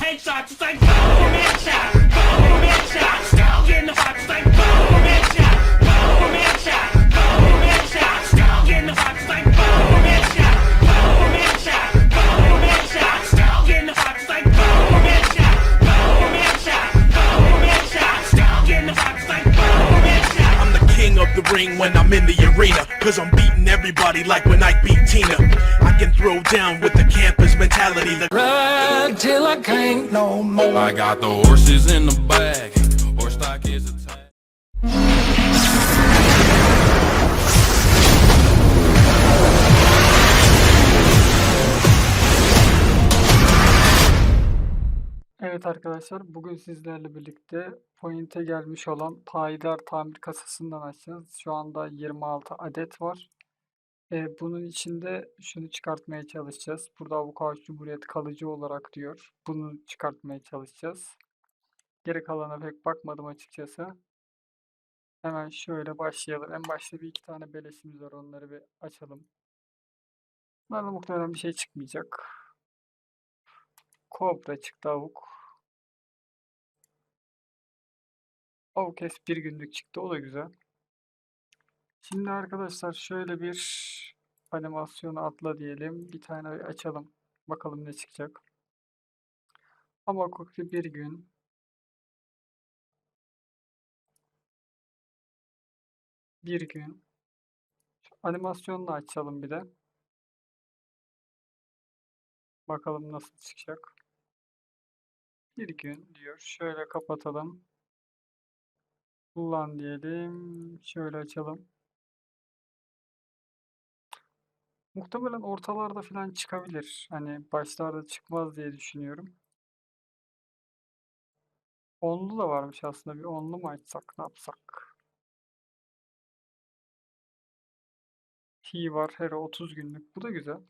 Headshots, it's like boom, headshot, boom, headshot. Getting the box, like when I'm in the arena. Cause I'm beating everybody like when I beat Tina. I can throw down with the campus mentality. The Ride till I can't no more. I got the horses in the back. Arkadaşlar, bugün sizlerle birlikte Point'e gelmiş olan payidar tamir kasasından açacağız. Şu anda 26 adet var. Ee, bunun içinde şunu çıkartmaya çalışacağız. Burada Avukat Cumhuriyet kalıcı olarak diyor. Bunu çıkartmaya çalışacağız. Geri kalana pek bakmadım açıkçası. Hemen şöyle başlayalım. En başta bir iki tane beleşimiz var. Onları bir açalım. Bunlarla muhtemelen bir şey çıkmayacak. Kobra çıktı avuk. Es bir günlük çıktı. O da güzel. Şimdi arkadaşlar şöyle bir animasyonu atla diyelim. Bir tane açalım. Bakalım ne çıkacak. Ama koktu bir gün. Bir gün. Şu animasyonunu açalım bir de. Bakalım nasıl çıkacak. Bir gün diyor. Şöyle kapatalım. Kullan diyelim. Şöyle açalım. Muhtemelen ortalarda falan çıkabilir. Hani başlarda çıkmaz diye düşünüyorum. Onlu da varmış aslında. Bir onlu mu açsak? Ne yapsak? T var. Hera 30 günlük. Bu da güzel.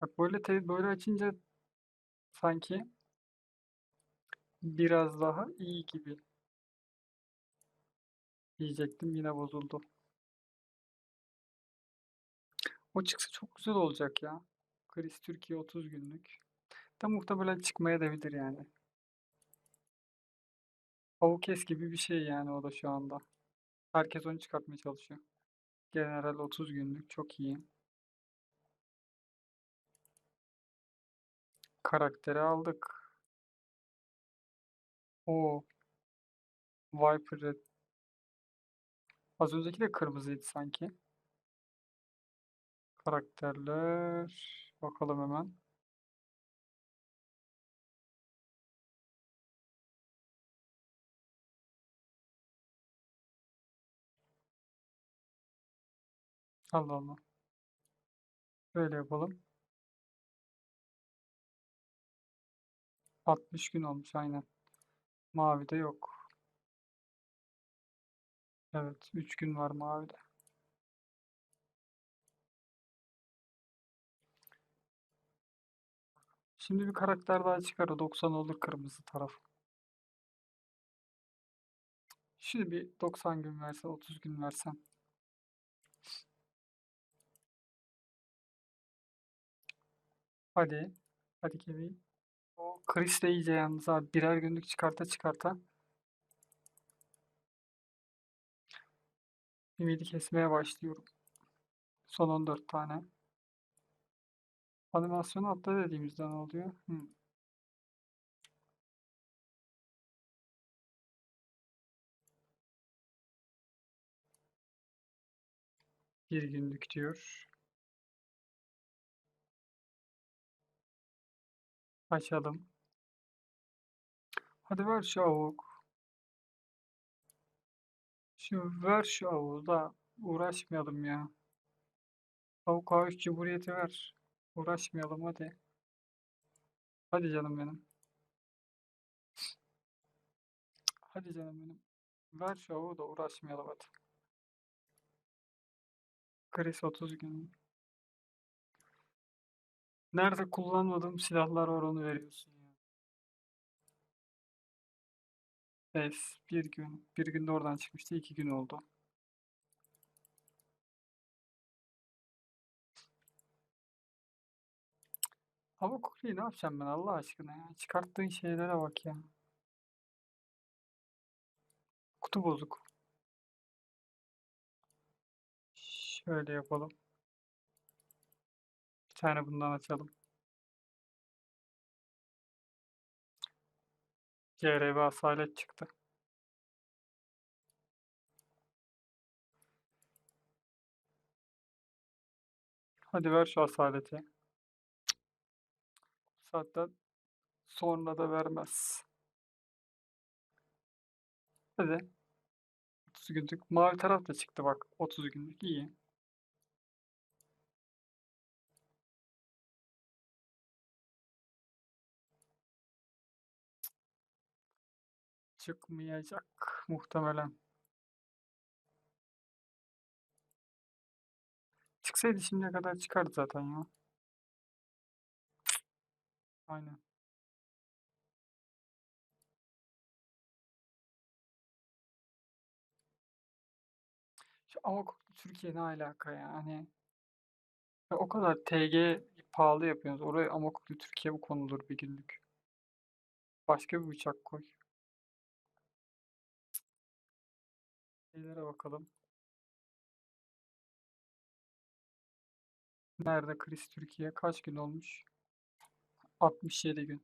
Bak böyle böyle açınca sanki biraz daha iyi gibi diyecektim yine bozuldu. O çıksa çok güzel olacak ya. Kriz Türkiye 30 günlük. Da muhtemelen çıkmaya da bilir yani. Avukes gibi bir şey yani o da şu anda. Herkes onu çıkartmaya çalışıyor. General 30 günlük çok iyi. Karakteri aldık. O Viper Red. Az önceki de kırmızıydı sanki. Karakterler. Bakalım hemen. Allah Allah. Böyle yapalım. 60 gün olmuş aynen. Mavide yok. Evet 3 gün var mavide. Şimdi bir karakter daha çıkar o 90 olur kırmızı taraf. Şimdi bir 90 gün versen 30 gün versen. Hadi. Hadi Kevin. O Chris de iyice yalnız abi. Birer günlük çıkarta çıkarta. Ümidi kesmeye başlıyorum. Son 14 tane. Animasyonu atla dediğimizde ne oluyor? Hı. Bir günlük diyor. Açalım. Hadi ver şu avuk. Şu ver şu avuğu da uğraşmayalım ya. Avuk A3 Cumhuriyeti ver. Uğraşmayalım hadi. Hadi canım benim. Hadi canım benim. Ver şu avuğu da uğraşmayalım hadi. Chris 30 gün. Nerede kullanmadığım silahlar onu veriyorsun Evet, bir gün. Bir günde oradan çıkmıştı. iki gün oldu. Hava Kule'yi ne yapacağım ben Allah aşkına ya. Çıkarttığın şeylere bak ya. Kutu bozuk. Şöyle yapalım. Bir tane bundan açalım. CRB asalet çıktı. Hadi ver şu asaleti. Saatten sonra da vermez. Hadi. 30 günlük. Mavi taraf da çıktı bak. 30 günlük. iyi. Çıkmayacak muhtemelen. Çıksaydı şimdiye kadar çıkardı zaten ya. Aynen. Avokatlı Türkiye ne alaka ya? Hani ya o kadar TG pahalı yapıyorsunuz. Oraya Avokatlı Türkiye bu konulur bir günlük. Başka bir bıçak koy. Şeylere bakalım. Nerede kriz Türkiye? Kaç gün olmuş? 67 gün.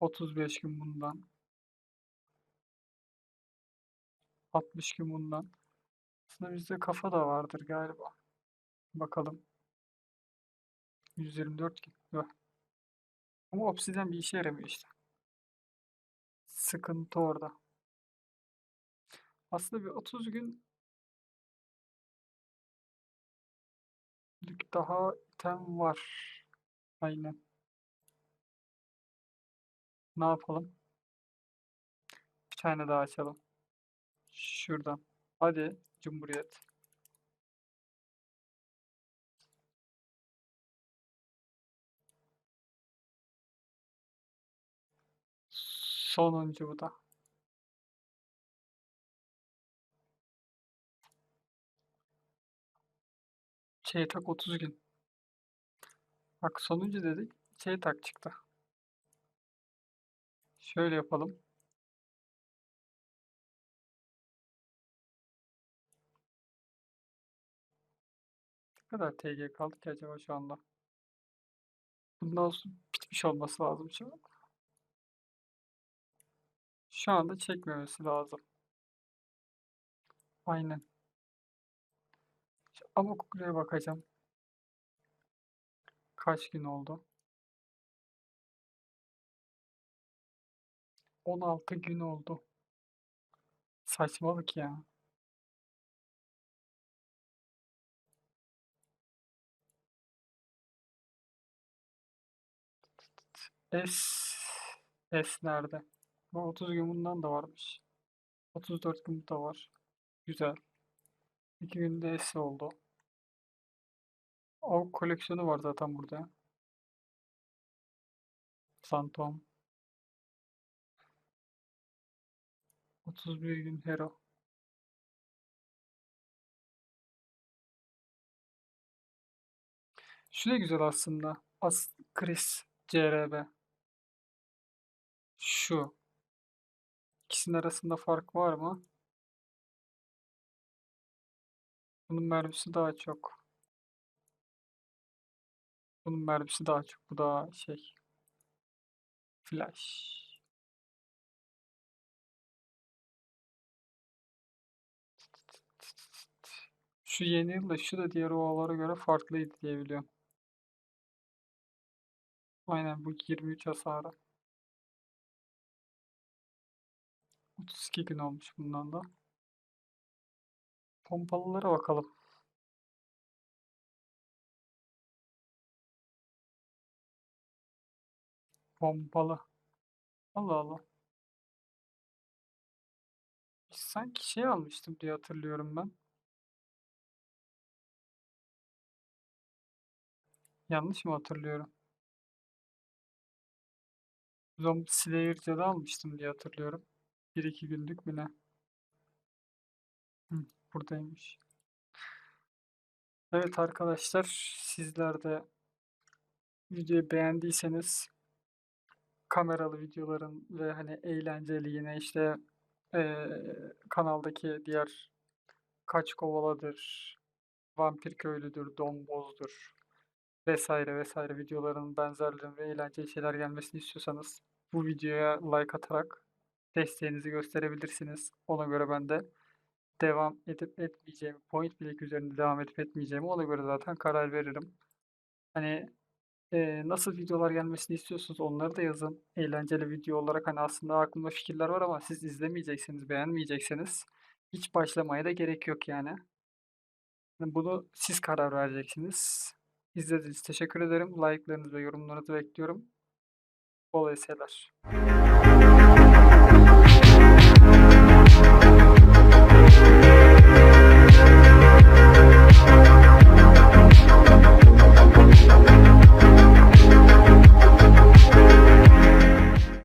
35 gün bundan. 60 gün bundan. Aslında bizde kafa da vardır galiba. Bakalım. 124 gün. Ama obsidyen bir işe yaramıyor işte. Sıkıntı orada. Aslında bir 30 gün daha item var. Aynen. Ne yapalım? Bir tane daha açalım. Şuradan. Hadi Cumhuriyet. Sonuncu bu da. Şey tak 30 gün. Bak sonuncu dedik. Şey tak çıktı. Şöyle yapalım. Ne kadar TG kaldı ki acaba şu anda? Bundan sonra bitmiş olması lazım şu an. Şu anda çekmemesi lazım. Aynen. Şu Amokuku'ya bakacağım. Kaç gün oldu? 16 gün oldu. Saçmalık ya. S S nerede? Bu 30 gün bundan da varmış. 34 gün da var. Güzel. 2 günde S oldu. O koleksiyonu var zaten burada. Phantom. 31 gün Hero. Şu da güzel aslında. As Chris CRB. Şu. İkisinin arasında fark var mı? Bunun mermisi daha çok. Bunun mermisi daha çok. Bu daha şey. Flash. Şu yeni yılda şu da diğer ovalara göre farklıydı diye biliyorum. Aynen bu 23 hasarı. 32 gün olmuş bundan da. Pompalılara bakalım. Pompalı. Allah Allah. Sanki şey almıştım diye hatırlıyorum ben. Yanlış mı hatırlıyorum? Zombie Slayer'ca'da almıştım diye hatırlıyorum. 1-2 günlük mü ne? Buradaymış. Evet arkadaşlar, sizler de videoyu beğendiyseniz kameralı videoların ve hani eğlenceli yine işte eee, kanaldaki diğer Kaç Kovaladır, Vampir Köylüdür, Dombozdur vesaire vesaire videoların benzerlerinin ve eğlenceli şeyler gelmesini istiyorsanız bu videoya like atarak desteğinizi gösterebilirsiniz. Ona göre ben de devam edip etmeyeceğimi, Point Blank üzerinde devam edip etmeyeceğimi ona göre zaten karar veririm. Hani eee, nasıl videolar gelmesini istiyorsunuz onları da yazın. Eğlenceli video olarak hani aslında aklımda fikirler var ama siz izlemeyeceksiniz, beğenmeyecekseniz hiç başlamaya da gerek yok yani. Hani Bunu siz karar vereceksiniz. İzlediğiniz teşekkür ederim. Like'larınızı ve yorumlarınızı bekliyorum. Bol eserler.